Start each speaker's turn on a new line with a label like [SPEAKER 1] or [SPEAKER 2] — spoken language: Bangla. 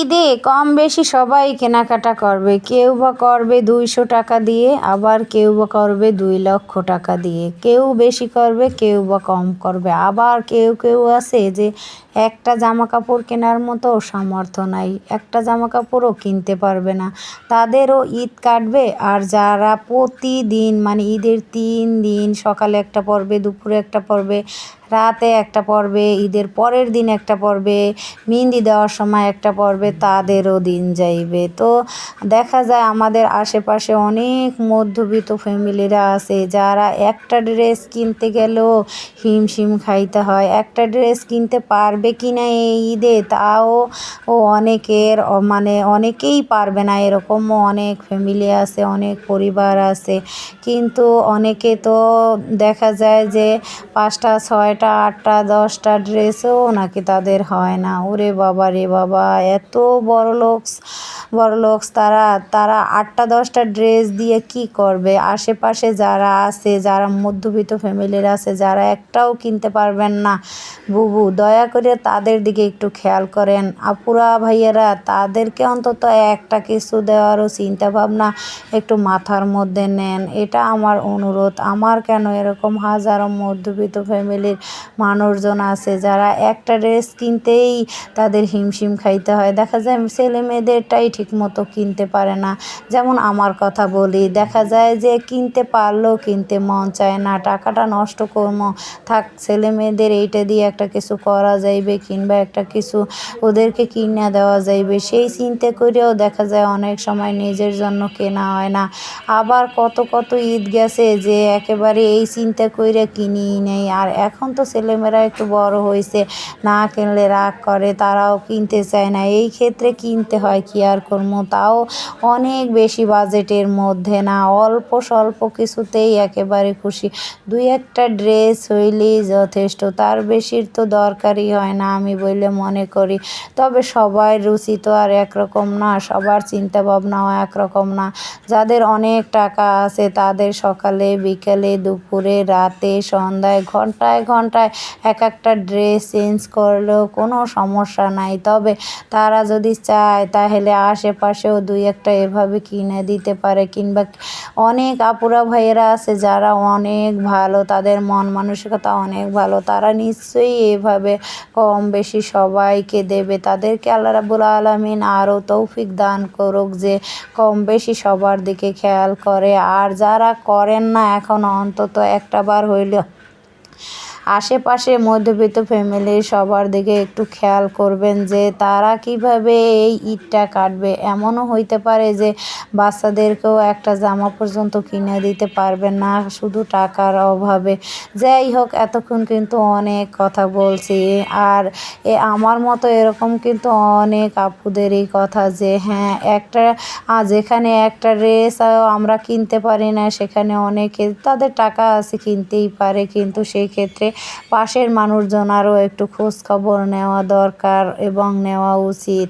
[SPEAKER 1] ঈদে কম বেশি সবাই কেনাকাটা করবে। কেউ বা করবে দুইশো টাকা দিয়ে, আবার কেউ বা করবে দুই লক্ষ টাকা দিয়ে। কেউ বেশি করবে, কেউ বা কম করবে। আবার কেউ কেউ আছে যে একটা জামা কাপড় কেনার মতো সামর্থ্য নাই, একটা জামা কাপড়ও কিনতে পারবে না। তাদেরও ঈদ কাটবে, আর যারা প্রতিদিন মানে ঈদের তিন দিন, সকালে একটা পরবে, দুপুরে একটা পরবে, রাতে একটা পরবে, ঈদের পরের দিন একটা পরবে, মেহেন্দি দেওয়ার সময় একটা পরবে তাদেরও দিন যাইবে। তো দেখা যায় আমাদের আশেপাশে অনেক মধ্যবিত্ত ফ্যামিলিরা আছে, যারা একটা ড্রেস কিনতে গেলেও হিমশিম খাইতে হয়। একটা ড্রেস কিনতে পারবে কি না এই ঈদে, তাও ও অনেকের মানে অনেকেই পারবে না। এরকমও অনেক ফ্যামিলি আছে, অনেক পরিবার আছে। কিন্তু অনেকে তো দেখা যায় যে পাঁচটা, ছয়টা, আটটা, দশটা ড্রেসও নাকি তাদের হয় না। ওরে বাবা রে বাবা, এত বড়লোকস বড়লোকস তারা তারা আটটা দশটা ড্রেস দিয়ে কি করবে? আশেপাশে যারা আছে, যারা মধ্যবিত্ত ফ্যামিলির আছে, যারা একটাও কিনতে পারবেন না। বুবু, দয়া করে তাদের দিকে একটু খেয়াল করেন। আপুরা ভাইয়েরা, তাদেরকে অন্তত একটা কিছু দেওয়ারও চিন্তা ভাবনা একটু মাথার মধ্যে নেন। এটা আমার অনুরোধ। আমার কেন এরকম হাজারো মধ্যবিত্ত ফ্যামিলির মানুষজন আছে, যারা একটা ড্রেস কিনতেই তাদের হিমশিম খাইতে হয়। দেখা যায় ছেলে মেয়েদেরটাই ঠিকমতো কিনতে পারে না। যেমন আমার কথা বলি, দেখা যায় যে কিনতে পারলেও কিনতে মন চায় না, টাকাটা নষ্ট করব থাক ছেলে মেয়েদের এইটা দিয়ে একটা কিছু করা যাইবে কিংবা একটা কিছু ওদেরকে কিনে দেওয়া যাইবে, সেই চিন্তা করেও দেখা যায় অনেক সময় নিজের জন্য কেনা হয় না। আবার কত কত ঈদ গেছে যে একেবারে এই চিন্তা করে কিনিই নেই। আর এখন তো ছেলেমেয়েরা একটু বড় হয়েছে না কিনলে রাগ করে, তারাও কিনতে চায় না। এই ক্ষেত্রে কিনতে হয় কি আর করব তাও অনেক বেশি বাজেটের মধ্যে না, অল্প স্বল্প কিছুতেই একেবারে খুশি। দুই একটা ড্রেস হইলেই যথেষ্ট, তার বেশির তো দরকারই হয় না আমি বলে মনে করি। তবে সবার রুচি তো আর একরকম না, সবার চিন্তা ভাবনাও একরকম না। যাদের অনেক টাকা আছে, তাদের সকালে, বিকেলে, দুপুরে, রাতে, সন্ধ্যায়, ঘন্টায় ঘন্টায় এক একটা ড্রেস চেঞ্জ করলেও কোনো সমস্যা নাই। তবে তারা যদি চায়, তাহলে আশেপাশেও দুই একটা এভাবে কিনে দিতে পারে, কিংবা অনেক আপুরা ভাইয়েরা আছে যারা অনেক ভালো, তাদের মন মানসিকতা অনেক ভালো, তারা নিশ্চয়ই এভাবে কম বেশি সবাইকে দেবে। তাদেরকে আল্লাহ রাবুল আলমিন আরও তৌফিক দান করুক যে কম বেশি সবার দিকে খেয়াল করে। আর যারা করেন না, এখন অন্তত একটা বার হইলেও আশেপাশে মধ্যবিত্ত ফ্যামিলির সবার দিকে একটু খেয়াল করবেন যে তারা কীভাবে এই ঈদটা কাটবে। এমনও হইতে পারে যে বাচ্চাদেরকেও একটা জামা পর্যন্ত কিনে দিতে পারবেন না শুধু টাকার অভাবে। যাই হোক, এতক্ষণ কিন্তু অনেক কথা বলছি। আর এ আমার মতো এরকম কিন্তু অনেক আপুদেরই কথা যে হ্যাঁ একটা যেখানে একটা ড্রেস আমরা কিনতে পারি না, সেখানে অনেকে তাদের টাকা আছে কিনতেই পারে। কিন্তু সেই ক্ষেত্রে পাশের মানুষজন আরও একটু খোঁজখবর নেওয়া দরকার এবং নেওয়া উচিত।